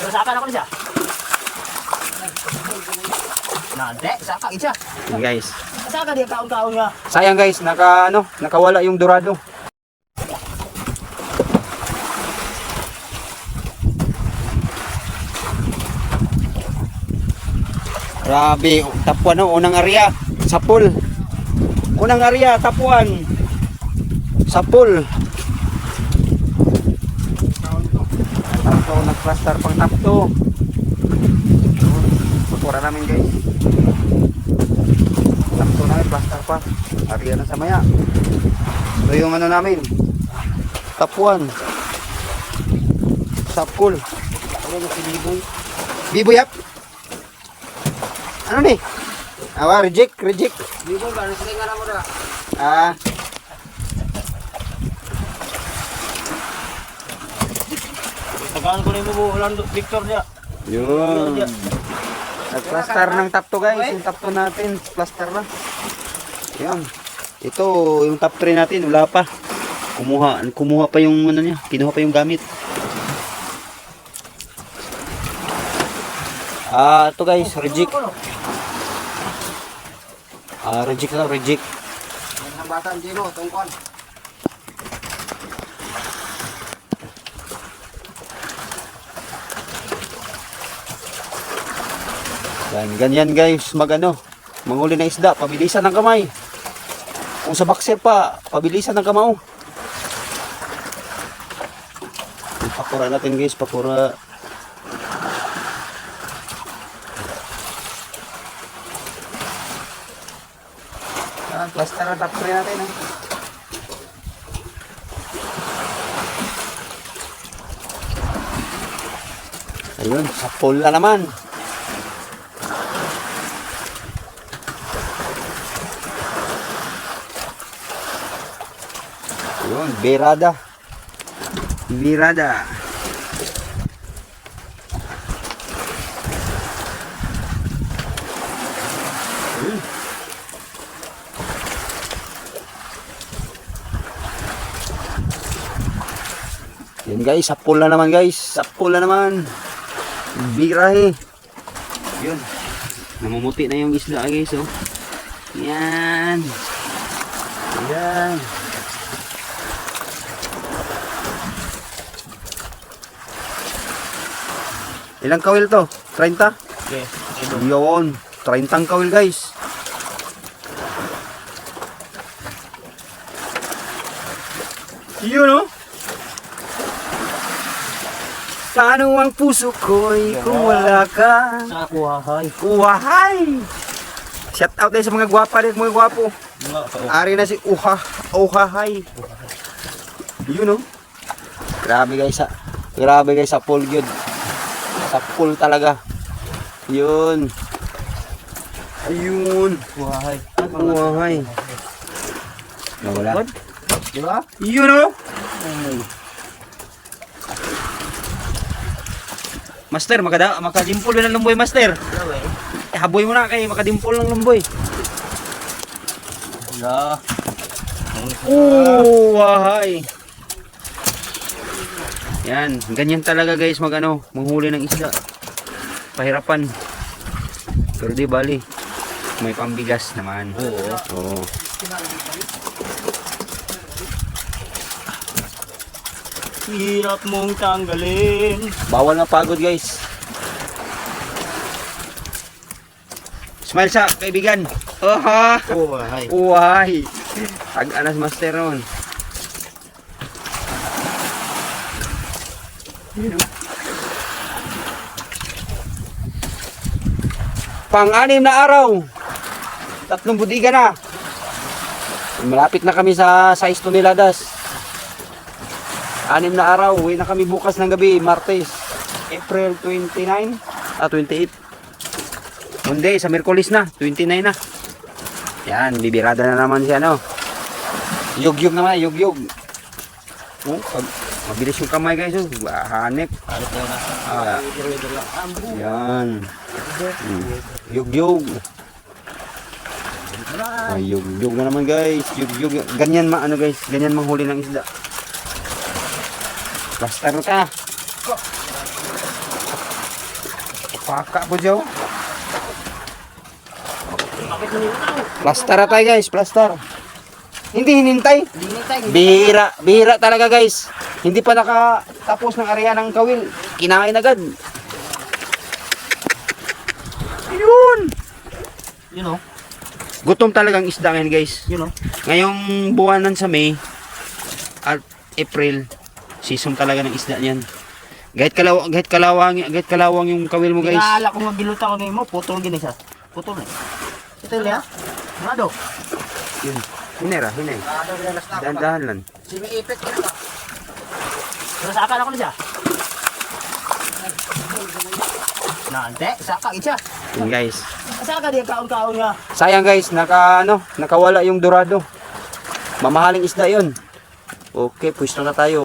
Pero saka na ko siya. Nade, saka isa. Yan guys. Saka dia kaon-kaon nga. Sayang guys, naka ano, nakawala yung dorado. Grabe, tapuan no, unang area, sapul. Unang area, tapuan. Sapul. Tapto, nag-plaster pang tapto. Pagkura namin guys. Tapto na, plaster pa. Area na sa maya. Ito yung ano namin. Tapuan. Sapul. Ano na si Biboy? Biboy yap. Ano ni? Awa, reject, reject. Bibo ba nasa nga mo na. Ah, Tagaan ko ni mo Orlando Victor niya. yun. Nag-plaster ng tapto guys. Yung tapto natin, plaster na. Yan. Ito, yung top 3 natin, wala pa. Kumuha, kumuha pa yung ano niya, kinuha pa yung gamit. Ah, ito guys, reject. Ah, reject na, reject. Ang bata ang Jino, tungkol. Yan, ganyan guys, magano, manguli ng isda, pabilisan ng kamay. Kung sa boxer pa, pabilisan ng kamao. Pakura natin guys, pakura. Yan, plaster na top three natin. Eh. Ayun, sa pool na naman. Yun, berada. Birada. Yun. Yan guys, sa pool na naman guys. Sa pool na naman. Birahe. Yun. Namumuti na yung isla guys oh. Yan. Yan. Ilang kawil to? 30? Okay. Yun. 30 kawil guys. Yun oh. Paano ang puso ko'y kung wala ka? Sa kuhahay. Uwahay! Shout out tayo sa mga gwapa rin, mga gwapo. Ari na si Uha, Uhahay. Yun oh. Grabe guys sa Grabe guys sa pool yun. Sa pool talaga. Yun. Ayun. kuhahay. Uhahay. Nawala. Di ba? Yun oh. Master, makada, makadimpol na ng lumboy, master. Eh, haboy mo na kay makadimpol ng lumboy. Yeah. Oh, wahay. Yan, ganyan talaga guys mag ano, manghuli ng isda. Pahirapan. Pero di bali. May pambigas naman. Oo. Oo. Hirap mong tanggalin. Bawal na pagod guys. Smile sa kaibigan. Oha! Kuhahay. Uway! Tag-anas master ron. Pang-anim na araw. Tatlong budiga na. Malapit na kami sa size toneladas. Anim na araw. Uwi na kami bukas ng gabi, Martes. April 29. Ah, 28. Monday, sa Merkulis na. 29 na. Yan, bibirada na naman siya, no? Yug-yug naman, yug-yug. Oh, pag, mabilis yung kamay, guys. Oh. Hanip. Ah, yan. Hmm. Yug-yug. Ay, yug-yug na naman, guys. Yug-yug. Ganyan ma, ano, guys. Ganyan manghuli ng isda. Plaster ka. Paka po. Bakit nanimutaw? Plaster tayo guys, plaster. Hindi hinintay. Hindi nitay. Bihira, bihira talaga guys. Hindi pa nakatapos ng area ng kawil. Kinain agad. Yun! You know, Gutom talagang isda ngayon guys. you know. Ngayong buwanan sa May at April, season talaga ng isda niyan. Kahit kalaw kahit kalawang kahit kalawang yung kawil mo guys. Inaala ko nga giluta ko nimo, putol gini siya. Putol na. Ito ya. Mado. Yun. Hinera, hinay. Dahan-dahan lang. Simi-ipit ko na. Pero sa akala ko na siya. Nante, saka siya. Yun guys. Saka di kaon-kaon nga. Sayang guys, naka ano, nakawala yung dorado. Mamahaling isda 'yon. Okay, pwesto na tayo.